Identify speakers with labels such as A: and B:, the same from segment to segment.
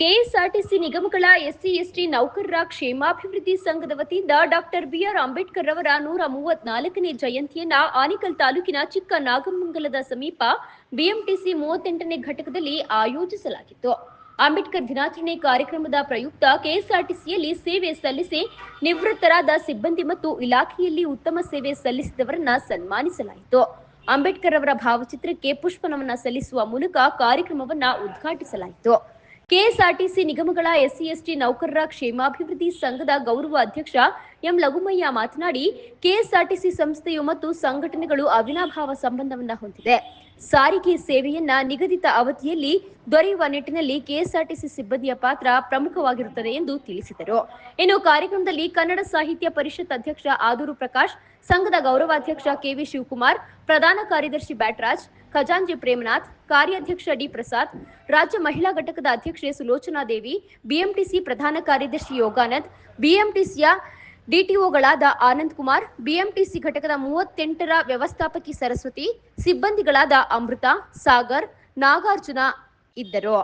A: KSRTC ನಿಗಮಗಳ SC, ST ನೌಕರರ ಕ್ಷೇಮಾಭಿವೃದ್ಧಿ ಸಂಘದ ವತಿಯಿಂದ ಡಾಕ್ಟರ್ ಬಿಆರ್ ಅಂಬೇಡ್ಕರ್ ಅವರ ನೂರ ಮೂವತ್ನಾಲ್ಕನೇ ಜಯಂತಿಯನ್ನ ಆನೇಕಲ್ ತಾಲೂಕಿನ ಚಿಕ್ಕ ನಾಗಮಂಗಲದ ಸಮೀಪ ಬಿಎಂಟಿಸಿ ಮೂವತ್ತೆಂಟನೇ ಘಟಕದಲ್ಲಿ ಆಯೋಜಿಸಲಾಗಿತ್ತು. ಅಂಬೇಡ್ಕರ್ ದಿನಾಚರಣೆ ಕಾರ್ಯಕ್ರಮದ ಪ್ರಯುಕ್ತ ಕೆಎಸ್ಆರ್ಟಿಸಿಯಲ್ಲಿ ಸೇವೆ ಸಲ್ಲಿಸಿ ನಿವೃತ್ತರಾದ ಸಿಬ್ಬಂದಿ ಮತ್ತು ಇಲಾಖೆಯಲ್ಲಿ ಉತ್ತಮ ಸೇವೆ ಸಲ್ಲಿಸಿದವರನ್ನ ಸನ್ಮಾನಿಸಲಾಯಿತು. ಅಂಬೇಡ್ಕರ್ ಅವರ ಭಾವಚಿತ್ರಕ್ಕೆ ಪುಷ್ಪನಮನ ಸಲ್ಲಿಸುವ ಮೂಲಕ ಕಾರ್ಯಕ್ರಮವನ್ನ ಉದ್ಘಾಟಿಸಲಾಯಿತು. ಕೆಎಸ್ಆರ್ಟಿಸಿ ನಿಗಮಗಳ ಎಸ್ಸಿ ಎಸ್ಟಿ ನೌಕರರ ಕ್ಷೇಮಾಭಿವೃದ್ಧಿ ಸಂಘದ ಗೌರವ ಅಧ್ಯಕ್ಷ ಎಂ ಲಘುಮಯ್ಯ ಮಾತನಾಡಿ, ಕೆಎಸ್ಆರ್ಟಿಸಿ ಸಂಸ್ಥೆಯು ಮತ್ತು ಸಂಘಟನೆಗಳು ಅವಿನಾಭಾವ ಸಂಬಂಧವನ್ನು ಹೊಂದಿದೆ. ಸಾರಿಗೆ ಸೇವೆಯನ್ನ ನಿಗದಿತ ಅವಧಿಯಲ್ಲಿ ದೊರೆಯುವ ನಿಟ್ಟಿನಲ್ಲಿ ಕೆಎಸ್ಆರ್ಟಿಸಿ ಸಿಬ್ಬಂದಿಯ ಪಾತ್ರ ಪ್ರಮುಖವಾಗಿರುತ್ತದೆ ಎಂದು ತಿಳಿಸಿದರು. ಇನ್ನು ಕಾರ್ಯಕ್ರಮದಲ್ಲಿ ಕನ್ನಡ ಸಾಹಿತ್ಯ ಪರಿಷತ್ ಅಧ್ಯಕ್ಷ ಆದೂರು ಪ್ರಕಾಶ್ ಸಂಘದ ಗೌರವಾಧ್ಯಕ್ಷ ಕೆವಿ ಶಿವಕುಮಾರ್, ಪ್ರಧಾನ ಕಾರ್ಯದರ್ಶಿ ಬ್ಯಾಟ್ರಾಜ್, ಖಜಾಂಜಿ ಪ್ರೇಮನಾಥ್, ಕಾರ್ಯಾಧ್ಯಕ್ಷ ಡಿ ಪ್ರಸಾದ್, ರಾಜ್ಯ ಮಹಿಳಾ ಘಟಕದ ಅಧ್ಯಕ್ಷೆ ಸುಲೋಚನಾ ದೇವಿ, ಬಿಎಂಟಿಸಿ ಪ್ರಧಾನ ಕಾರ್ಯದರ್ಶಿ ಯೋಗಾನಂದ್ ಬಿಎಂಟಿಸಿಯ ಡಿಟಿಒಗಳಾದ ಆನಂದ್ ಕುಮಾರ್, ಬಿಎಂಟಿಸಿ ಘಟಕದ ಮೂವತ್ತೆಂಟರ ವ್ಯವಸ್ಥಾಪಕಿ ಸರಸ್ವತಿ, ಸಿಬ್ಬಂದಿಗಳಾದ ಅಮೃತ, ಸಾಗರ್, ನಾಗಾರ್ಜುನ ಇದ್ದರು.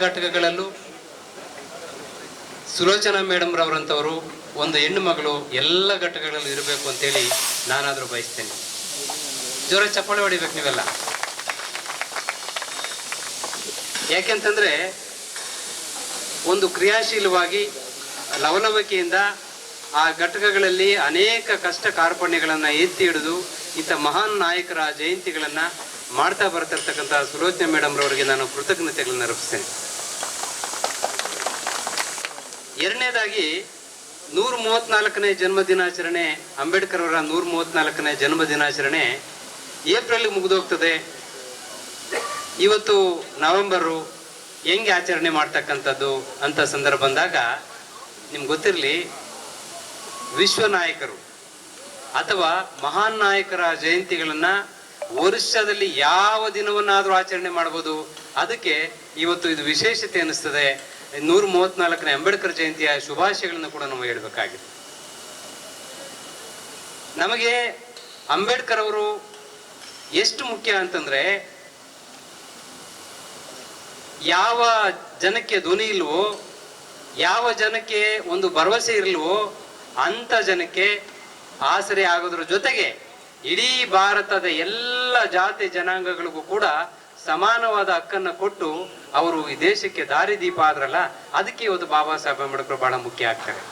B: ಘಟಕಗಳಲ್ಲೂ ಸುಲೋಚನಾ ಮೇಡಮ್ ರವರಂಥವರು ಒಂದು ಹೆಣ್ಣು ಮಗಳು ಎಲ್ಲ ಘಟಕಗಳಲ್ಲಿ ಇರಬೇಕು ಅಂತೇಳಿ ನಾನಾದರೂ ಬಯಸ್ತೇನೆ. ಜೋರ ಚಪ್ಪಾಳೆ ಹೊಡಿಬೇಕು ನೀವೆಲ್ಲ. ಯಾಕೆಂತಂದರೆ ಒಂದು ಕ್ರಿಯಾಶೀಲವಾಗಿ ಲವಲವಿಕೆಯಿಂದ ಆ ಘಟಕಗಳಲ್ಲಿ ಅನೇಕ ಕಷ್ಟ ಕಾರ್ಪಣ್ಯಗಳನ್ನು ಎತ್ತಿ ಹಿಡಿದು ಇಂಥ ಮಹಾನ್ ನಾಯಕರ ಜಯಂತಿಗಳನ್ನ ಮಾಡ್ತಾ ಬರ್ತಿರ್ತಕ್ಕಂಥ ಸುಲೋಚನಾ ಮೇಡಮ್ರವರಿಗೆ ನಾನು ಕೃತಜ್ಞತೆಗಳನ್ನು ಅರ್ಪಿಸ್ತೇನೆ. ಎರಡನೇದಾಗಿ ನೂರ ಮೂವತ್ನಾಲ್ಕನೇ ಜನ್ಮ ದಿನಾಚರಣೆ ಅಂಬೇಡ್ಕರ್ ಅವರ ನೂರ ಮೂವತ್ನಾಲ್ಕನೇ ಜನ್ಮ ದಿನಾಚರಣೆ ಏಪ್ರಿಲ್ ಮುಗಿದೋಗ್ತದೆ. ಇವತ್ತು ನವೆಂಬರು ಹೆಂಗೆ ಆಚರಣೆ ಮಾಡ್ತಕ್ಕಂಥದ್ದು ಅಂತ ಸಂದರ್ಭ ಬಂದಾಗ ನಿಮ್ಗೆ ಗೊತ್ತಿರಲಿ, ವಿಶ್ವ ನಾಯಕರು ಅಥವಾ ಮಹಾನ್ ನಾಯಕರ ಜಯಂತಿಗಳನ್ನು ವರ್ಷದಲ್ಲಿ ಯಾವ ದಿನವನ್ನಾದರೂ ಆಚರಣೆ ಮಾಡ್ಬೋದು. ಅದಕ್ಕೆ ಇವತ್ತು ಇದು ವಿಶೇಷತೆ ಅನಿಸ್ತದೆ ನೂರ ಮೂವತ್ನಾಲ್ಕನೇ ಅಂಬೇಡ್ಕರ್ ಜಯಂತಿಯ ಶುಭಾಶಯಗಳನ್ನು ಕೂಡ ನಾವು ಹೇಳಬೇಕಾಗಿದೆ. ನಮಗೆ ಅಂಬೇಡ್ಕರ್ ಅವರು ಎಷ್ಟು ಮುಖ್ಯ ಅಂತಂದ್ರೆ, ಯಾವ ಜನಕ್ಕೆ ಧ್ವನಿ ಇಲ್ವೋ, ಯಾವ ಜನಕ್ಕೆ ಒಂದು ಭರವಸೆ ಇರಲ್ವೋ ಅಂತ ಜನಕ್ಕೆ ಆಸರೆ ಆಗೋದ್ರ ಜೊತೆಗೆ ಇಡೀ ಭಾರತದ ಎಲ್ಲ ಜಾತಿ ಜನಾಂಗಗಳಿಗೂ ಕೂಡ ಸಮಾನವಾದ ಹಕ್ಕನ್ನ ಕೊಟ್ಟು ಅವರು ಈ ದೇಶಕ್ಕೆ ದಾರಿದೀಪ ಆದ್ರಲ್ಲ, ಅದಕ್ಕೆ ಇವತ್ತು ಬಾಬಾ ಸಾಹೇಬ್ ಅಂಬೇಡ್ಕರ್ ಬಹಳ ಮುಖ್ಯ ಆಗ್ತಾರೆ.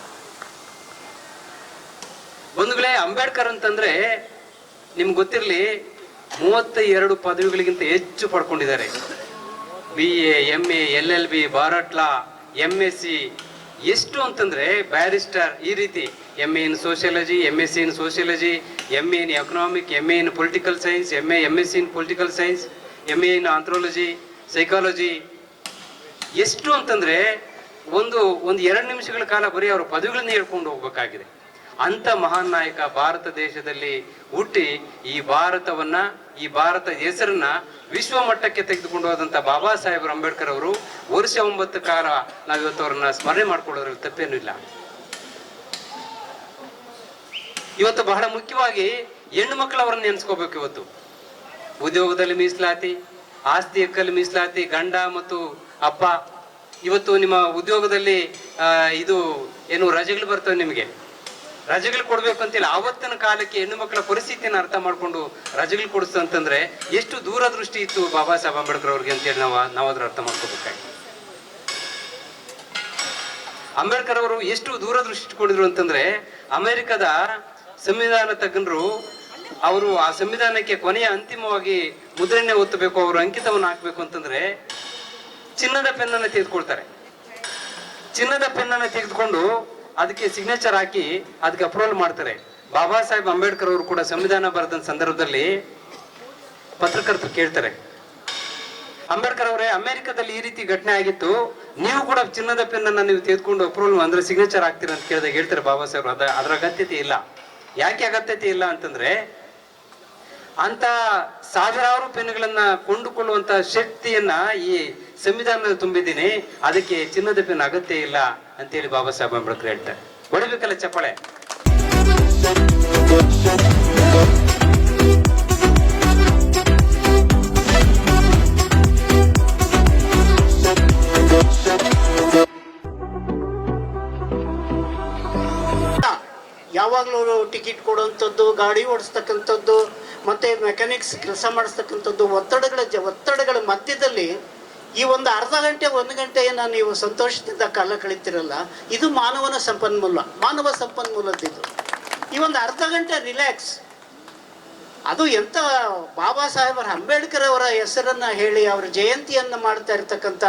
B: ಬಂಧುಗಳೇ, ಅಂಬೇಡ್ಕರ್ ಅಂತಂದ್ರೆ ನಿಮ್ಗೆ ಗೊತ್ತಿರಲಿ ಮೂವತ್ತ ಎರಡು ಪದವಿಗಳಿಗಿಂತ ಹೆಚ್ಚು ಪಡ್ಕೊಂಡಿದ್ದಾರೆ. B A M A L L B bar at law M S C ಎಷ್ಟು ಅಂತಂದ್ರೆ ಬ್ಯಾರಿಸ್ಟರ್ ಈ ರೀತಿ M A in sociology M S C in sociology M A in economic M A in political science M A M S C in political science M A in anthropology psychology ಎಷ್ಟು ಅಂತಂದರೆ ಒಂದು ಒಂದು ಎರಡು ನಿಮಿಷಗಳ ಕಾಲ ಬರೀ ಅವರು ಪದವಿಗಳನ್ನ ಹೇಳ್ಕೊಂಡು ಹೋಗ್ಬೇಕಾಗಿದೆ. ಅಂಥ ಮಹಾನ್ ನಾಯಕ ಭಾರತ ದೇಶದಲ್ಲಿ ಹುಟ್ಟಿ ಈ ಭಾರತವನ್ನ, ಈ ಭಾರತ ಹೆಸರನ್ನ ವಿಶ್ವ ಮಟ್ಟಕ್ಕೆ ತೆಗೆದುಕೊಂಡು ಹೋದಂಥ ಬಾಬಾ ಸಾಹೇಬ್ ಅಂಬೇಡ್ಕರ್ ಅವರು ವರ್ಷ ಒಂಬತ್ತು ಕಾಲ ನಾವಿವತ್ತು ಅವರನ್ನು ಸ್ಮರಣೆ ಮಾಡ್ಕೊಳ್ಳೋದ್ರಲ್ಲಿ ತಪ್ಪೇನೂ ಇಲ್ಲ. ಇವತ್ತು ಬಹಳ ಮುಖ್ಯವಾಗಿ ಹೆಣ್ಣು ಮಕ್ಕಳು ಅವರನ್ನ ನೆನೆಸ್ಕೋಬೇಕು ಇವತ್ತು. ಉದ್ಯೋಗದಲ್ಲಿ ಮೀಸಲಾತಿ, ಆಸ್ತಿ ಹಕ್ಕಲ್ಲಿ ಮೀಸಲಾತಿ, ಗಂಡ ಮತ್ತು ಅಪ್ಪ. ಇವತ್ತು ನಿಮ್ಮ ಉದ್ಯೋಗದಲ್ಲಿ ಇದು ಏನು ರಜೆಗಳು ಬರ್ತವೆ ನಿಮಗೆ? ರಜೆಗಳು ಕೊಡ್ಬೇಕು ಅಂತಿಲ್ಲ. ಆವತ್ತಿನ ಕಾಲಕ್ಕೆ ಹೆಣ್ಣು ಮಕ್ಕಳ ಪರಿಸ್ಥಿತಿಯನ್ನು ಅರ್ಥ ಮಾಡ್ಕೊಂಡು ರಜೆಗಳು ಕೊಡಿಸ್ತು ಅಂತಂದ್ರೆ ಎಷ್ಟು ದೂರದೃಷ್ಟಿ ಇತ್ತು ಬಾಬಾ ಸಾಹೇಬ್ ಅಂಬೇಡ್ಕರ್ ಅವ್ರಿಗೆ ಅಂತೇಳಿ ನಾವು ನಾವು ಅದ್ರ ಅರ್ಥ ಮಾಡ್ಕೋಬೇಕಾಗಿ. ಅಂಬೇಡ್ಕರ್ ಅವರು ಎಷ್ಟು ದೂರದೃಷ್ಟಿ ಇಟ್ಕೊಂಡಿದ್ರು ಅಂತಂದ್ರೆ ಅಮೆರಿಕದ ಸಂವಿಧಾನ ತಜ್ಞರು ಅವರು ಆ ಸಂವಿಧಾನಕ್ಕೆ ಕೊನೆಯ ಅಂತಿಮವಾಗಿ ಮುದ್ರಣೆ ಒತ್ತಬೇಕು, ಅವರು ಅಂಕಿತವನ್ನು ಹಾಕಬೇಕು ಅಂತಂದ್ರೆ ಚಿನ್ನದ ಪೆನ್ನನ್ನು ತೆಗೆದುಕೊಳ್ತಾರೆ. ಚಿನ್ನದ ಪೆನ್ನನ್ನು ತೆಗೆದುಕೊಂಡು ಅದಕ್ಕೆ ಸಿಗ್ನೇಚರ್ ಹಾಕಿ ಅದಕ್ಕೆ ಅಪ್ರೂವಲ್ ಮಾಡ್ತಾರೆ. ಬಾಬಾ ಸಾಹೇಬ್ ಅಂಬೇಡ್ಕರ್ ಅವರು ಕೂಡ ಸಂವಿಧಾನ ಬರೆದ ಸಂದರ್ಭದಲ್ಲಿ ಪತ್ರಕರ್ತರು ಕೇಳ್ತಾರೆ. ಅಂಬೇಡ್ಕರ್ ಅವರೇ, ಅಮೆರಿಕದಲ್ಲಿ ಈ ರೀತಿ ಘಟನೆ ಆಗಿತ್ತು. ನೀವು ಕೂಡ ಚಿನ್ನದ ಪೆನ್ನನ್ನ ನೀವು ತೆಗೆದುಕೊಂಡು ಅಪ್ರೂವಲ್ ಅಂದ್ರೆ ಸಿಗ್ನೇಚರ್ ಆಗ್ತೀರ ಅಂತ ಕೇಳಿದಾಗ ಹೇಳ್ತಾರೆ ಬಾಬಾ ಸಾಹೇಬ್ ಅದ ಅದರ ಅಗತ್ಯತೆ ಇಲ್ಲ. ಯಾಕೆ ಅಗತ್ಯತೆ ಇಲ್ಲ ಅಂತಂದ್ರೆ ಅಂತ ಸಾವಿರಾರು ಪೆನ್ಗಳನ್ನ ಕೊಂಡುಕೊಳ್ಳುವಂತ ಶಕ್ತಿಯನ್ನ ಈ ಸಂವಿಧಾನದಲ್ಲಿ ತುಂಬಿದ್ದೀನಿ. ಅದಕ್ಕೆ ಚಿನ್ನದ ಪೆನ್ ಅಗತ್ಯ ಇಲ್ಲ ಅಂತೇಳಿ ಬಾಬಾ ಸಾಹೇಬ್ ಅಂಬೇಡ್ಕರ್ ಹೇಳ್ತಾರೆ. ಹೊಡಿಬೇಕಲ್ಲ ಚಪ್ಪಾಳೆ?
C: ಯಾವಾಗಲೂ ಟಿಕೆಟ್ ಕೊಡುವಂಥದ್ದು, ಗಾಡಿ ಓಡಿಸ್ತಕ್ಕಂಥದ್ದು, ಮತ್ತು ಮೆಕ್ಯಾನಿಕ್ಸ್ ಕೆಲಸ ಮಾಡಿಸ್ತಕ್ಕಂಥದ್ದು ಒತ್ತಡಗಳ ಜ, ಒತ್ತಡಗಳ ಮಧ್ಯದಲ್ಲಿ ಈ ಒಂದು ಅರ್ಧ ಗಂಟೆ, ಒಂದು ಗಂಟೆಯನ್ನು ನೀವು ಸಂತೋಷದಿಂದ ಕಾಲ ಕಳೀತಿರಲ್ಲ. ಇದು ಮಾನವನ ಸಂಪನ್ಮೂಲ, ಮಾನವ ಸಂಪನ್ಮೂಲದಿದ್ದು. ಈ ಒಂದು ಅರ್ಧ ಗಂಟೆ ರಿಲ್ಯಾಕ್ಸ್ ಅದು ಎಂಥ ಬಾಬಾ ಸಾಹೇಬರ ಅಂಬೇಡ್ಕರ್ ಅವರ ಹೆಸರನ್ನು ಹೇಳಿ ಅವರ ಜಯಂತಿಯನ್ನು ಮಾಡ್ತಾ ಇರ್ತಕ್ಕಂಥ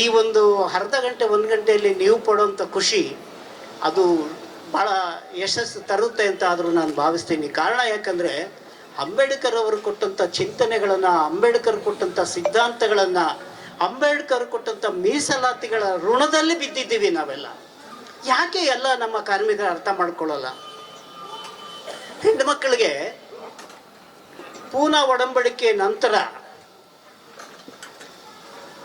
C: ಈ ಒಂದು ಅರ್ಧ ಗಂಟೆ, ಒಂದು ಗಂಟೆಯಲ್ಲಿ ನೀವು ಪಡುವಂಥ ಖುಷಿ, ಅದು ಭಾಳ ಯಶಸ್ಸು ತರುತ್ತೆ ಅಂತ ಆದರೂ ನಾನು ಭಾವಿಸ್ತೀನಿ. ಕಾರಣ ಯಾಕಂದರೆ ಅಂಬೇಡ್ಕರ್ ಅವರು ಕೊಟ್ಟಂಥ ಚಿಂತನೆಗಳನ್ನು, ಅಂಬೇಡ್ಕರ್ ಕೊಟ್ಟಂಥ ಸಿದ್ಧಾಂತಗಳನ್ನು, ಅಂಬೇಡ್ಕರ್ ಕೊಟ್ಟಂಥ ಮೀಸಲಾತಿಗಳ ಋಣದಲ್ಲಿ ಬಿದ್ದಿದ್ದೀವಿ ನಾವೆಲ್ಲ. ಯಾಕೆ ಎಲ್ಲ ನಮ್ಮ ಕಾರ್ಮಿಕರು ಅರ್ಥ ಮಾಡ್ಕೊಳ್ಳಲ್ಲ? ಹೆಣ್ಣು ಮಕ್ಕಳಿಗೆ ಪೂನಾ ಒಡಂಬಡಿಕೆ ನಂತರ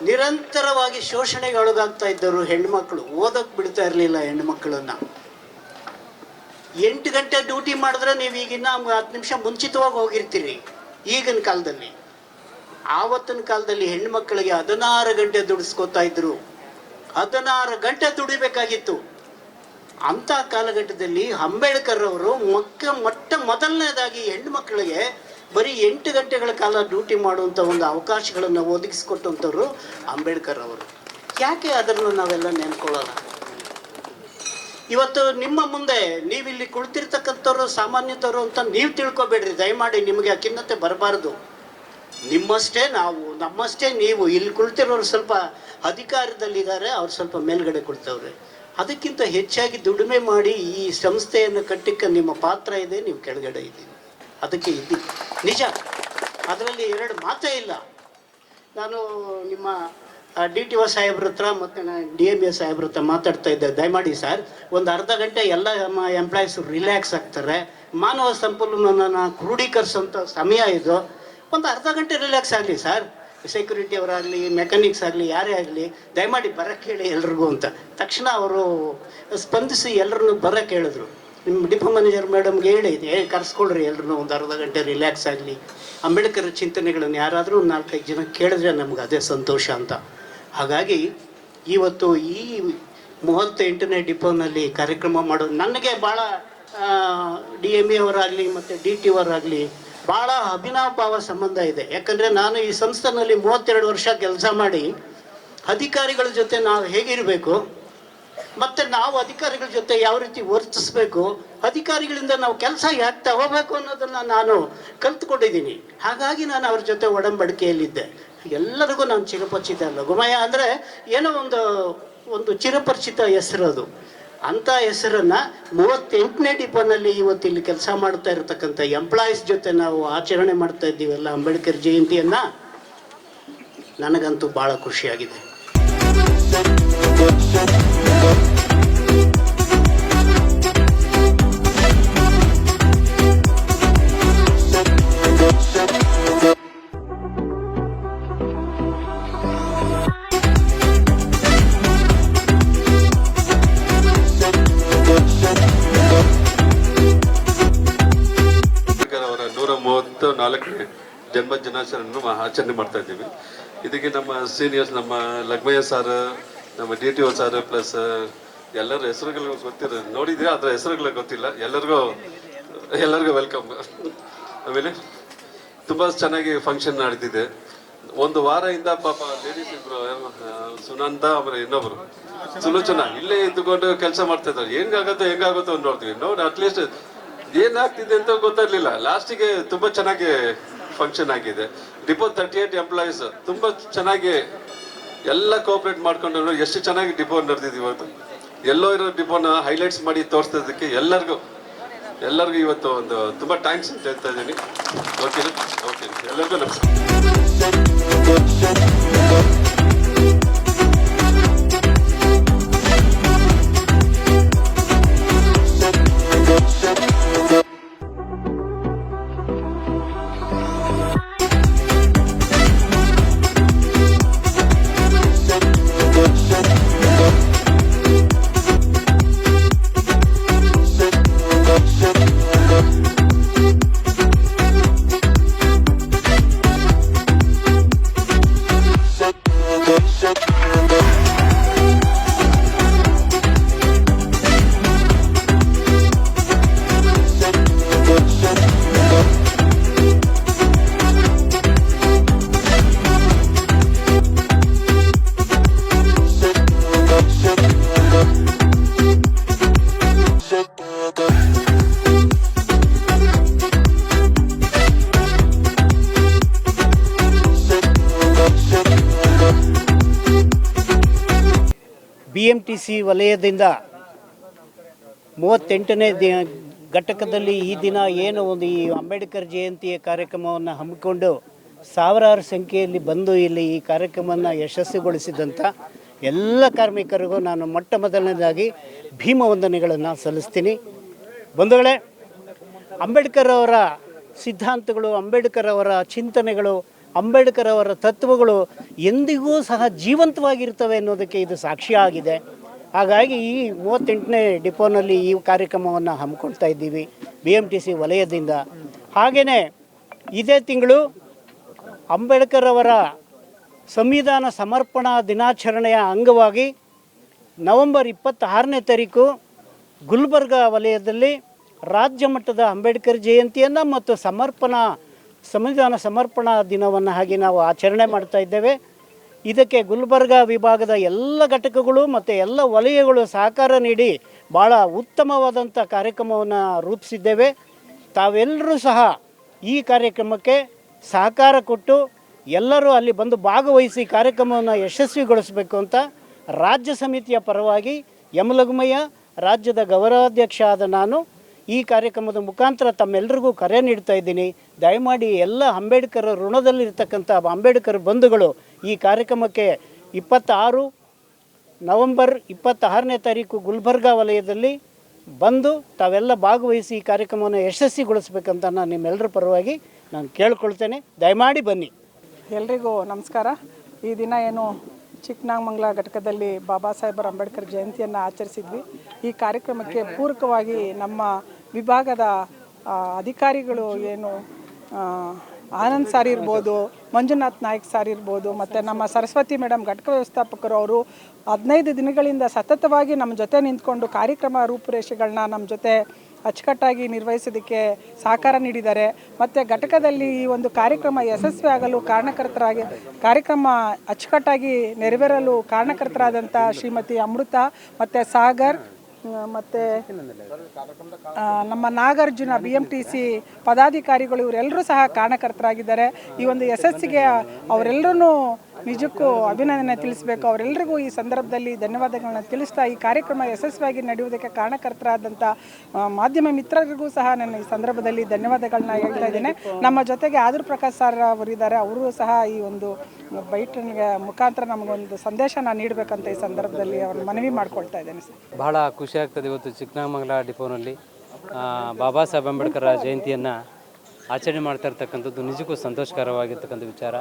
C: ನಿರಂತರವಾಗಿ ಶೋಷಣೆಗೆ ಒಳಗಾಗ್ತಾ ಇದ್ದರು ಹೆಣ್ಮಕ್ಳು. ಓದಕ್ಕೆ ಬಿಡ್ತಾ ಇರಲಿಲ್ಲ ಹೆಣ್ಮಕ್ಳನ್ನ. ಎಂಟು ಗಂಟೆ ಡ್ಯೂಟಿ ಮಾಡಿದ್ರೆ ನೀವು ಈಗಿನ್ನ ಹತ್ತು ನಿಮಿಷ ಮುಂಚಿತವಾಗಿ ಹೋಗಿರ್ತೀರಿ ಈಗಿನ ಕಾಲದಲ್ಲಿ. ಆವತ್ತಿನ ಕಾಲದಲ್ಲಿ ಹೆಣ್ಮಕ್ಳಿಗೆ ಹದಿನಾರು ಗಂಟೆ ದುಡಿಸ್ಕೊತಾ ಇದ್ರು. ಹದಿನಾರು ಗಂಟೆ ದುಡಿಬೇಕಾಗಿತ್ತು. ಅಂಥ ಕಾಲಘಟ್ಟದಲ್ಲಿ ಅಂಬೇಡ್ಕರ್ ಅವರು ಮಕ್ಕ ಮೊಟ್ಟ ಮೊದಲನೇದಾಗಿ ಹೆಣ್ಣು ಮಕ್ಕಳಿಗೆ ಬರೀ ಎಂಟು ಗಂಟೆಗಳ ಕಾಲ ಡ್ಯೂಟಿ ಮಾಡುವಂಥ ಒಂದು ಅವಕಾಶಗಳನ್ನು ಒದಗಿಸಿಕೊಟ್ಟಂಥವ್ರು ಅಂಬೇಡ್ಕರ್ ಅವರು. ಯಾಕೆ ಅದನ್ನು ನಾವೆಲ್ಲ ನೆನ್ಕೊಳ್ಳೋಣ ಇವತ್ತು ನಿಮ್ಮ ಮುಂದೆ ನೀವಿಲ್ಲಿ ಕುಳಿತಿರ್ತಕ್ಕಂಥವ್ರು, ಸಾಮಾನ್ಯದವರು ಅಂತ ನೀವು ತಿಳ್ಕೊಬೇಡ್ರಿ. ದಯಮಾಡಿ ನಿಮಗೆ ಅಖಿನ್ನತೆ ಖಿನ್ನತೆ ಬರಬಾರ್ದು. ನಿಮ್ಮಷ್ಟೇ ನಾವು, ನಮ್ಮಷ್ಟೇ ನೀವು. ಇಲ್ಲಿ ಕುಳಿತಿರೋರು ಸ್ವಲ್ಪ ಅಧಿಕಾರದಲ್ಲಿದ್ದಾರೆ, ಅವ್ರು ಸ್ವಲ್ಪ ಮೇಲ್ಗಡೆ ಕುಳಿತವ್ರೆ. ಅದಕ್ಕಿಂತ ಹೆಚ್ಚಾಗಿ ದುಡಿಮೆ ಮಾಡಿ ಈ ಸಂಸ್ಥೆಯನ್ನು ಕಟ್ಟಿಕ್ಕ ನಿಮ್ಮ ಪಾತ್ರ ಇದೆ, ನೀವು ಕೆಳಗಡೆ ಇದ್ದೀವಿ ಅದಕ್ಕೆ ಇದ್ದಿ ನಿಜ. ಅದರಲ್ಲಿ ಎರಡು ಮಾತೇ ಇಲ್ಲ. ನಾನು ನಿಮ್ಮ ಡಿ ಟಿ ಒ ಸಾಹೇಬ್ರ ಹತ್ರ ಮತ್ತು ಡಿ ಎಂ ಎ ಸಾಹೇಬ್ರ ಹತ್ರ ಮಾತಾಡ್ತಾ ಇದ್ದೆ. ದಯಮಾಡಿ ಸರ್, ಒಂದು ಅರ್ಧ ಗಂಟೆ ಎಲ್ಲ ಎಂಪ್ಲಾಯೀಸ್ ರಿಲ್ಯಾಕ್ಸ್ ಆಗ್ತಾರೆ. ಮಾನವ ಸಂಪನ್ಮೂಲನ ಕ್ರೋಢೀಕರಿಸೋಂಥ ಸಮಯ ಇದು. ಒಂದು ಅರ್ಧ ಗಂಟೆ ರಿಲ್ಯಾಕ್ಸ್ ಆಗಲಿ ಸರ್. ಸೆಕ್ಯೂರಿಟಿ ಅವರಾಗಲಿ ಮೆಕ್ಯಾನಿಕ್ಸ್ ಆಗಲಿ, ಯಾರೇ ಆಗಲಿ, ದಯಮಾಡಿ ಬರಕ್ಕೆ ಹೇಳಿ ಎಲ್ರಿಗೂ ಅಂತ. ತಕ್ಷಣ ಅವರು ಸ್ಪಂದಿಸಿ ಎಲ್ಲರನ್ನು ಬರಕ್ಕೆ ಹೇಳಿದ್ರು ನಿಮ್ಮ ಡಿಪೋ ಮ್ಯಾನೇಜರ್ ಮೇಡಮ್ಗೆ ಹೇಳಿ, ಏ, ಕರ್ಸ್ಕೊಳ್ರಿ ಎಲ್ಲರೂ ಒಂದು ಅರ್ಧ ಗಂಟೆ ರಿಲ್ಯಾಕ್ಸ್ ಆಗಲಿ. ಅಂಬೇಡ್ಕರ್ ಚಿಂತನೆಗಳನ್ನು ಯಾರಾದರೂ ನಾಲ್ಕೈದು ಜನ ಕೇಳಿದ್ರೆ ನಮ್ಗೆ ಅದೇ ಸಂತೋಷ ಅಂತ. ಹಾಗಾಗಿ ಇವತ್ತು ಈ ಮೂವತ್ತೆಂಟನೇ ಡಿಪೋನಲ್ಲಿ ಕಾರ್ಯಕ್ರಮ ಮಾಡೋದು ನನಗೆ ಭಾಳ ಡಿ ಎಂ ಎವರಾಗಲಿ ಅವರಾಗಲಿ ಮತ್ತು ಡಿ ಟಿ ಅವರಾಗಲಿ ಭಾಳ ಅಭಿನವಭಾವ ಸಂಬಂಧ ಇದೆ. ಯಾಕಂದರೆ ನಾನು ಈ ಸಂಸ್ಥೆನಲ್ಲಿ ಮೂವತ್ತೆರಡು ವರ್ಷ ಕೆಲಸ ಮಾಡಿ ಅಧಿಕಾರಿಗಳ ಜೊತೆ ನಾವು ಹೇಗಿರಬೇಕು, ಮತ್ತು ನಾವು ಅಧಿಕಾರಿಗಳ ಜೊತೆ ಯಾವ ರೀತಿ ವರ್ತಿಸ್ಬೇಕು, ಅಧಿಕಾರಿಗಳಿಂದ ನಾವು ಕೆಲಸ ಯಾಕೆ ತಗೋಬೇಕು ಅನ್ನೋದನ್ನು ನಾನು ಕಲ್ತ್ಕೊಂಡಿದ್ದೀನಿ. ಹಾಗಾಗಿ ನಾನು ಅವ್ರ ಜೊತೆ ಒಡಂಬಡಿಕೆಯಲ್ಲಿದ್ದೆ. ಎಲ್ಲರಿಗೂ ನಾನು ಚಿರಪರಿಚಿತ ಲಘುಮಯ ಅಂದರೆ ಏನೋ ಒಂದು ಒಂದು ಚಿರಪರಿಚಿತ ಹೆಸರು ಅದು. ಅಂಥ ಹೆಸರನ್ನು ಮೂವತ್ತೆಂಟನೇ ಡಿಪೋನಲ್ಲಿ ಇವತ್ತು ಇಲ್ಲಿ ಕೆಲಸ ಮಾಡ್ತಾ ಇರತಕ್ಕಂಥ ಎಂಪ್ಲಾಯೀಸ್ ಜೊತೆ ನಾವು ಆಚರಣೆ ಮಾಡ್ತಾ ಇದ್ದೀವಲ್ಲ ಅಂಬೇಡ್ಕರ್ ಜಯಂತಿಯನ್ನು, ನನಗಂತೂ ಭಾಳ ಖುಷಿಯಾಗಿದೆ.
D: ದಿನಾಚರಣೆಯನ್ನು ಆಚರಣೆ ಮಾಡ್ತಾ ಇದ್ದೀವಿ. ಇದಕ್ಕೆ ನಮ್ಮ ಸೀನಿಯರ್ಸ್ ನಮ್ಮ ಲಗ್ಮಯ್ಯ ಸಾರ್ ನಮ್ಮ D T O sir plus ಎಲ್ಲರ ಹೆಸರುಗಳು ಗೊತ್ತಿರ ನೋಡಿದ್ರೆ ಅದರ ಹೆಸರುಗಳು ಗೊತ್ತಿಲ್ಲ. ಎಲ್ಲರಿಗೂ ಎಲ್ಲರಿಗೂ ವೆಲ್ಕಮ್ ಆಮೇಲೆ ತುಂಬಾ ಚೆನ್ನಾಗಿ ಫಂಕ್ಷನ್ ನಡೆದಿದೆ ಒಂದು ವಾರದಿಂದ ಪಾಪ ಲೇಡೀಸ್ ಇಬ್ರು ಸುನಂದ ಆಮೇಲೆ ಇನ್ನೊಬ್ರು. ಸುಲೋಚನಾ ಇಲ್ಲೇ ಇದ್ದುಕೊಂಡು ಕೆಲಸ ಮಾಡ್ತಾ ಇದ್ದಾರೆ. ಹೆಂಗಾಗತ್ತೋ, ಹೆಂಗಾಗುತ್ತೋ ನೋಡ್ತೀವಿ. ನೋಡಿ ಅಟ್ಲೀಸ್ಟ್ ಏನಾಗ್ತಿದೆ ಅಂತ ಗೊತ್ತಾಗ್ಲಿಲ್ಲ. ಲಾಸ್ಟಿಗೆ ತುಂಬಾ ಚೆನ್ನಾಗಿ ಫಂಕ್ಷನ್ ಆಗಿದೆ. ಡಿಪೋ ತರ್ಟಿ ಏಟ್ ಎಂಪ್ಲಾಯೀಸ್ ತುಂಬಾ ಚೆನ್ನಾಗಿ ಎಲ್ಲ ಕೋಆಪರೇಟ್ ಮಾಡ್ಕೊಂಡು ಎಷ್ಟು ಚೆನ್ನಾಗಿ ಡಿಪೋ ನಡೆದಿದೆ ಇವತ್ತು. ಎಲ್ಲೋ ಇರೋ ಡಿಪೋನ ಹೈಲೈಟ್ಸ್ ಮಾಡಿ ತೋರಿಸ್ತಿದ್ದಕ್ಕೆ ಎಲ್ಲರಿಗೂ ಎಲ್ಲರಿಗೂ ಇವತ್ತು ಒಂದು ತುಂಬಾ ಥ್ಯಾಂಕ್ಸ್ ಅಂತ ಹೇಳ್ತಾ ಇದ್ದೀನಿ. ಓಕೆನಾ ಓಕೆ ಎಲ್ಲರಿಗೂ ನಮಸ್ಕಾರ.
C: ಸಿ ವಲಯದಿಂದ ಮೂವತ್ತೆಂಟನೇ ದಿನ ಘಟಕದಲ್ಲಿ ಈ ದಿನ ಏನು ಒಂದು ಈ ಅಂಬೇಡ್ಕರ್ ಜಯಂತಿಯ ಕಾರ್ಯಕ್ರಮವನ್ನು ಹಮ್ಮಿಕೊಂಡು ಸಾವಿರಾರು ಸಂಖ್ಯೆಯಲ್ಲಿ ಬಂದು ಇಲ್ಲಿ ಈ ಕಾರ್ಯಕ್ರಮವನ್ನು ಯಶಸ್ವಿಗೊಳಿಸಿದಂಥ ಎಲ್ಲ ಕಾರ್ಮಿಕರಿಗೂ ನಾನು ಮೊಟ್ಟ ಮೊದಲನೇದಾಗಿ ಭೀಮ ವಂದನೆಗಳನ್ನು ಸಲ್ಲಿಸ್ತೀನಿ. ಬಂಧುಗಳೇ, ಅಂಬೇಡ್ಕರ್ ಅವರ ಸಿದ್ಧಾಂತಗಳು, ಅಂಬೇಡ್ಕರ್ ಅವರ ಚಿಂತನೆಗಳು, ಅಂಬೇಡ್ಕರ್ ಅವರ ತತ್ವಗಳು ಎಂದಿಗೂ ಸಹ ಜೀವಂತವಾಗಿರ್ತವೆ ಅನ್ನೋದಕ್ಕೆ ಇದು ಸಾಕ್ಷಿಯಾಗಿದೆ ಹಾಗಾಗಿ ಈ ಮೂವತ್ತೆಂಟನೇ ಡಿಪೋನಲ್ಲಿ ಈ ಕಾರ್ಯಕ್ರಮವನ್ನು ಹಮ್ಮಿಕೊಳ್ತಾ ಇದ್ದೀವಿ ಬಿ ಎಂ ಟಿ ಸಿ ವಲಯದಿಂದ. ಹಾಗೆಯೇ ಇದೇ ತಿಂಗಳು ಅಂಬೇಡ್ಕರ್ ಅವರ ಸಂವಿಧಾನ ಸಮರ್ಪಣಾ ದಿನಾಚರಣೆಯ ಅಂಗವಾಗಿ ನವೆಂಬರ್ ಇಪ್ಪತ್ತಾರನೇ ತಾರೀಕು ಗುಲ್ಬರ್ಗ ವಲಯದಲ್ಲಿ ರಾಜ್ಯ ಮಟ್ಟದ ಅಂಬೇಡ್ಕರ್ ಜಯಂತಿಯನ್ನು ಮತ್ತು ಸಮರ್ಪಣಾ, ಸಂವಿಧಾನ ಸಮರ್ಪಣಾ ದಿನವನ್ನು ಹಾಗೆ ನಾವು ಆಚರಣೆ ಮಾಡ್ತಾ ಇದ್ದೇವೆ. ಇದಕ್ಕೆ ಗುಲ್ಬರ್ಗ ವಿಭಾಗದ ಎಲ್ಲ ಘಟಕಗಳು ಮತ್ತು ಎಲ್ಲ ವಲಯಗಳು ಸಹಕಾರ ನೀಡಿ ಭಾಳ ಉತ್ತಮವಾದಂಥ ಕಾರ್ಯಕ್ರಮವನ್ನು ರೂಪಿಸಿದ್ದೇವೆ. ತಾವೆಲ್ಲರೂ ಸಹ ಈ ಕಾರ್ಯಕ್ರಮಕ್ಕೆ ಸಹಕಾರ ಕೊಟ್ಟು ಎಲ್ಲರೂ ಅಲ್ಲಿ ಬಂದು ಭಾಗವಹಿಸಿ ಕಾರ್ಯಕ್ರಮವನ್ನು ಯಶಸ್ವಿಗೊಳಿಸಬೇಕು ಅಂತ ರಾಜ್ಯ ಸಮಿತಿಯ ಪರವಾಗಿ ಯಮಲಗುಮಯ್ಯ, ರಾಜ್ಯದ ಗೌರವಾಧ್ಯಕ್ಷ ಆದ ನಾನು ಈ ಕಾರ್ಯಕ್ರಮದ ಮುಖಾಂತರ ತಮ್ಮೆಲ್ಲರಿಗೂ ಕರೆ ನೀಡ್ತಾ ಇದ್ದೀನಿ. ದಯಮಾಡಿ ಎಲ್ಲ ಅಂಬೇಡ್ಕರ್ ಋಣದಲ್ಲಿರ್ತಕ್ಕಂಥ ಅಂಬೇಡ್ಕರ್ ಬಂಧುಗಳು ಈ ಕಾರ್ಯಕ್ರಮಕ್ಕೆ ಇಪ್ಪತ್ತಾರು ನವೆಂಬರ್ ಇಪ್ಪತ್ತಾರನೇ ತಾರೀಕು ಗುಲ್ಬರ್ಗಾ ವಲಯದಲ್ಲಿ ಬಂದು ತಾವೆಲ್ಲ ಭಾಗವಹಿಸಿ ಈ ಕಾರ್ಯಕ್ರಮವನ್ನು ಯಶಸ್ವಿಗೊಳಿಸ್ಬೇಕಂತ ನಾನು ನಿಮ್ಮೆಲ್ಲರ ಪರವಾಗಿ ನಾನು ಕೇಳ್ಕೊಳ್ತೇನೆ. ದಯಮಾಡಿ ಬನ್ನಿ.
E: ಎಲ್ರಿಗೂ ನಮಸ್ಕಾರ. ಈ ದಿನ ಏನು ಚಿಕ್ಕನಾಗಮಂಗ್ಲ ಘಟಕದಲ್ಲಿ ಬಾಬಾ ಸಾಹೇಬರ್ ಅಂಬೇಡ್ಕರ್ ಜಯಂತಿಯನ್ನು ಆಚರಿಸಿದ್ವಿ. ಈ ಕಾರ್ಯಕ್ರಮಕ್ಕೆ ಪೂರಕವಾಗಿ ನಮ್ಮ ವಿಭಾಗದ ಅಧಿಕಾರಿಗಳು ಏನು ಆನಂದ್ ಸರ್ ಇರ್ಬೋದು, ಮಂಜುನಾಥ್ ನಾಯ್ಕ್ ಸರ್ ಇರ್ಬೋದು, ಮತ್ತು ನಮ್ಮ ಸರಸ್ವತಿ ಮೇಡಮ್ ಘಟಕ ವ್ಯವಸ್ಥಾಪಕರು ಅವರು ಹದಿನೈದು ದಿನಗಳಿಂದ ಸತತವಾಗಿ ನಮ್ಮ ಜೊತೆ ನಿಂತ್ಕೊಂಡು ಕಾರ್ಯಕ್ರಮ ರೂಪುರೇಷೆಗಳನ್ನ ನಮ್ಮ ಜೊತೆ ಅಚ್ಚುಕಟ್ಟಾಗಿ ನಿರ್ವಹಿಸೋದಕ್ಕೆ ಸಹಕಾರ ನೀಡಿದ್ದಾರೆ. ಮತ್ತು ಘಟಕದಲ್ಲಿ ಈ ಒಂದು ಕಾರ್ಯಕ್ರಮ ಯಶಸ್ವಿ ಆಗಲು ಕಾರಣಕರ್ತರಾಗಿ, ಕಾರ್ಯಕ್ರಮ ಅಚ್ಚುಕಟ್ಟಾಗಿ ನೆರವೇರಲು ಕಾರಣಕರ್ತರಾದಂಥ ಶ್ರೀಮತಿ ಅಮೃತ, ಮತ್ತು ಸಾಗರ್ ಮತ್ತು ನಮ್ಮ Nagarjuna B M T C ಪದಾಧಿಕಾರಿಗಳು ಇವರೆಲ್ಲರೂ ಸಹ ಕಾರಣಕರ್ತರಾಗಿದ್ದಾರೆ ಈ ಒಂದು ಯಶಸ್ಸಿಗೆ ಅವರೆಲ್ಲರೂ ನಿಜಕ್ಕೂ ಅಭಿನಂದನೆ ತಿಳಿಸಬೇಕು. ಅವರೆಲ್ಲರಿಗೂ ಈ ಸಂದರ್ಭದಲ್ಲಿ ಧನ್ಯವಾದಗಳನ್ನ ತಿಳಿಸ್ತಾ ಈ ಕಾರ್ಯಕ್ರಮ ಯಶಸ್ವಿಯಾಗಿ ನಡೆಯುವುದಕ್ಕೆ ಕಾರಣಕರ್ತರಾದಂಥ ಮಾಧ್ಯಮ ಮಿತ್ರರಿಗೂ ಸಹ ನಾನು ಈ ಸಂದರ್ಭದಲ್ಲಿ ಧನ್ಯವಾದಗಳನ್ನ ಹೇಳ್ತಾ ಇದ್ದೇನೆ. ನಮ್ಮ ಜೊತೆಗೆ ಆದರ್ ಪ್ರಕಾಶ್ ಸರ್ ಅವರಿದ್ದಾರೆ ಅವರು ಸಹ ಈ ಒಂದು ಬೈಟ್ ಮುಖಾಂತರ ನಮಗೊಂದು ನಾನು ನೀಡಬೇಕಂತ ಈ ಸಂದರ್ಭದಲ್ಲಿ ಅವ್ರನ್ನ ಮನವಿ ಮಾಡ್ಕೊಳ್ತಾ ಇದ್ದೇನೆ ಸರ್.
B: ಬಹಳ ಖುಷಿ ಆಗ್ತದೆ ಇವತ್ತು ಚಿಕ್ಕನಾಮಂಗಲ ಡಿಪೋನಲ್ಲಿ ಬಾಬಾ ಸಾಹೇಬ್ ಅಂಬೇಡ್ಕರ್ ಜಯಂತಿಯನ್ನು ಆಚರಣೆ ಮಾಡ್ತಾ ಇರ್ತಕ್ಕಂಥದ್ದು ನಿಜಕ್ಕೂ ಸಂತೋಷಕರವಾಗಿರ್ತಕ್ಕಂಥ ವಿಚಾರ.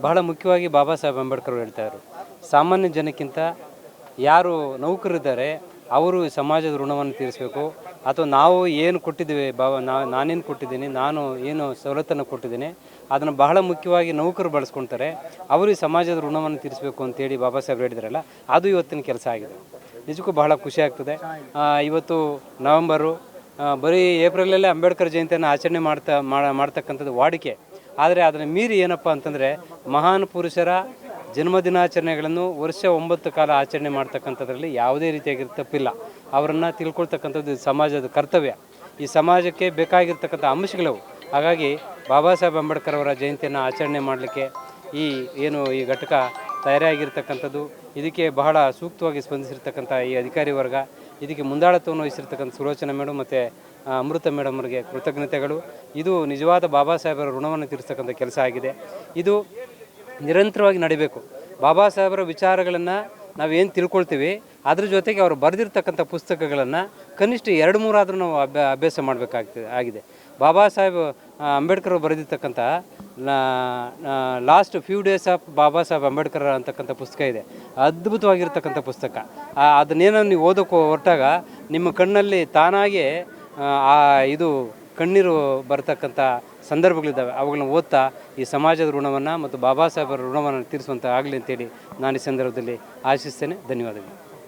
B: ಬಹಳ ಮುಖ್ಯವಾಗಿ ಬಾಬಾ ಸಾಹೇಬ್ ಅಂಬೇಡ್ಕರ್ ಹೇಳ್ತಾಯಿದ್ರು ಸಾಮಾನ್ಯ ಜನಕ್ಕಿಂತ ಯಾರು ನೌಕರಿದ್ದಾರೆ, ಅವರು ಸಮಾಜದ ಋಣವನ್ನು ತೀರಿಸಬೇಕು. ಅಥವಾ ನಾವು ಏನು ಕೊಟ್ಟಿದ್ದೀವಿ, ಬಾಬಾ, ನಾ, ನಾನೇನು ಕೊಟ್ಟಿದ್ದೀನಿ, ನಾನು ಏನು ಸವಲತ್ತನ್ನು ಕೊಟ್ಟಿದ್ದೀನಿ, ಅದನ್ನು ಬಹಳ ಮುಖ್ಯವಾಗಿ ನೌಕರು ಬಳಸ್ಕೊಳ್ತಾರೆ ಅವರು ಸಮಾಜದ ಋಣವನ್ನು ತೀರಿಸಬೇಕು ಅಂತೇಳಿ ಬಾಬಾ ಸಾಹೇಬ್ ಹೇಳಿದ್ರಲ್ಲ, ಅದು ಇವತ್ತಿನ ಕೆಲಸ ಆಗಿದೆ. ನಿಜಕ್ಕೂ ಬಹಳ ಖುಷಿ ಆಗ್ತದೆ. ಇವತ್ತು ನವೆಂಬರು ಬರೀ ಏಪ್ರಿಲಲ್ಲೇ ಅಂಬೇಡ್ಕರ್ ಜಯಂತಿಯನ್ನು ಆಚರಣೆ ಮಾಡ್ತಾ ಮಾಡ- ಮಾಡ್ತಕ್ಕಂಥದ್ದು ವಾಡಿಕೆ. ಆದರೆ ಅದನ್ನು ಮೀರಿ ಏನಪ್ಪ ಅಂತಂದರೆ ಮಹಾನ್ ಪುರುಷರ ಜನ್ಮದಿನಾಚರಣೆಗಳನ್ನು ವರ್ಷ ಒಂಬತ್ತು ಕಾಲ ಆಚರಣೆ ಮಾಡ್ತಕ್ಕಂಥದ್ರಲ್ಲಿ ಯಾವುದೇ ರೀತಿಯಾಗಿ ತಪ್ಪಿಲ್ಲ. ಅವರನ್ನು ತಿಳ್ಕೊಳ್ತಕ್ಕಂಥದ್ದು ಸಮಾಜದ ಕರ್ತವ್ಯ. ಈ ಸಮಾಜಕ್ಕೆ ಬೇಕಾಗಿರ್ತಕ್ಕಂಥ ಅಂಶಗಳವು. ಹಾಗಾಗಿ ಬಾಬಾ ಸಾಹೇಬ್ ಅಂಬೇಡ್ಕರ್ ಅವರ ಜಯಂತಿಯನ್ನು ಆಚರಣೆ ಮಾಡಲಿಕ್ಕೆ ಈ ಏನು ಈ ಘಟಕ ತಯಾರಿಯಾಗಿರ್ತಕ್ಕಂಥದ್ದು ಇದಕ್ಕೆ ಬಹಳ ಸೂಕ್ತವಾಗಿ ಸ್ಪಂದಿಸಿರ್ತಕ್ಕಂಥ ಈ ಅಧಿಕಾರಿ ವರ್ಗ, ಇದಕ್ಕೆ ಮುಂದಾಳತ್ವವನ್ನು ವಹಿಸಿರ್ತಕ್ಕಂಥ ಸುಲೋಚನಾ ಮೇಡಮ್ ಮತ್ತು ಅಮೃತ ಮೇಡಮ್ ಅವರಿಗೆ ಕೃತಜ್ಞತೆಗಳು. ಇದು ನಿಜವಾದ ಬಾಬಾ ಸಾಹೇಬರ ಋಣವನ್ನು ತೀರಿಸ್ತಕ್ಕಂಥ ಕೆಲಸ ಆಗಿದೆ. ಇದು ನಿರಂತರವಾಗಿ ನಡಿಬೇಕು. ಬಾಬಾ ಸಾಹೇಬರ ವಿಚಾರಗಳನ್ನು ನಾವೇನು ತಿಳ್ಕೊಳ್ತೀವಿ, ಅದ್ರ ಜೊತೆಗೆ ಅವರು ಬರೆದಿರ್ತಕ್ಕಂಥ ಪುಸ್ತಕಗಳನ್ನು ಕನಿಷ್ಠ ಎರಡು ಮೂರಾದರೂ ನಾವು ಅಭ್ಯಾ, ಅಭ್ಯಾಸ ಮಾಡಬೇಕಾಗ್ತದೆ, ಆಗಿದೆ. Baba Saheb Ambedkar ಬರೆದಿರ್ತಕ್ಕಂಥ last few days of Baba Saheb Ambedkar ಅಂತಕ್ಕಂಥ ಪುಸ್ತಕ ಇದೆ. ಅದ್ಭುತವಾಗಿರ್ತಕ್ಕಂಥ ಪುಸ್ತಕ. ಅದನ್ನೇನೋ ನೀವು ಓದೋಕೆ ಹೊರಟಾಗ ನಿಮ್ಮ ಕಣ್ಣಲ್ಲಿ ತಾನಾಗೇ ಆ ಇದು ಕಣ್ಣೀರು ಬರ್ತಕ್ಕಂಥ ಸಂದರ್ಭಗಳಿದ್ದಾವೆ. ಅವುಗಳನ್ನ ಓದ್ತಾ ಈ ಸಮಾಜದ ಋಣವನ್ನು ಮತ್ತು ಬಾಬಾ ಸಾಹೇಬರ ಋಣವನ್ನು ತೀರಿಸುವಂಥ ಆಗಲಿ ಅಂತೇಳಿ ನಾನು ಈ ಸಂದರ್ಭದಲ್ಲಿ ಆಶಿಸ್ತೇನೆ. ಧನ್ಯವಾದಗಳು.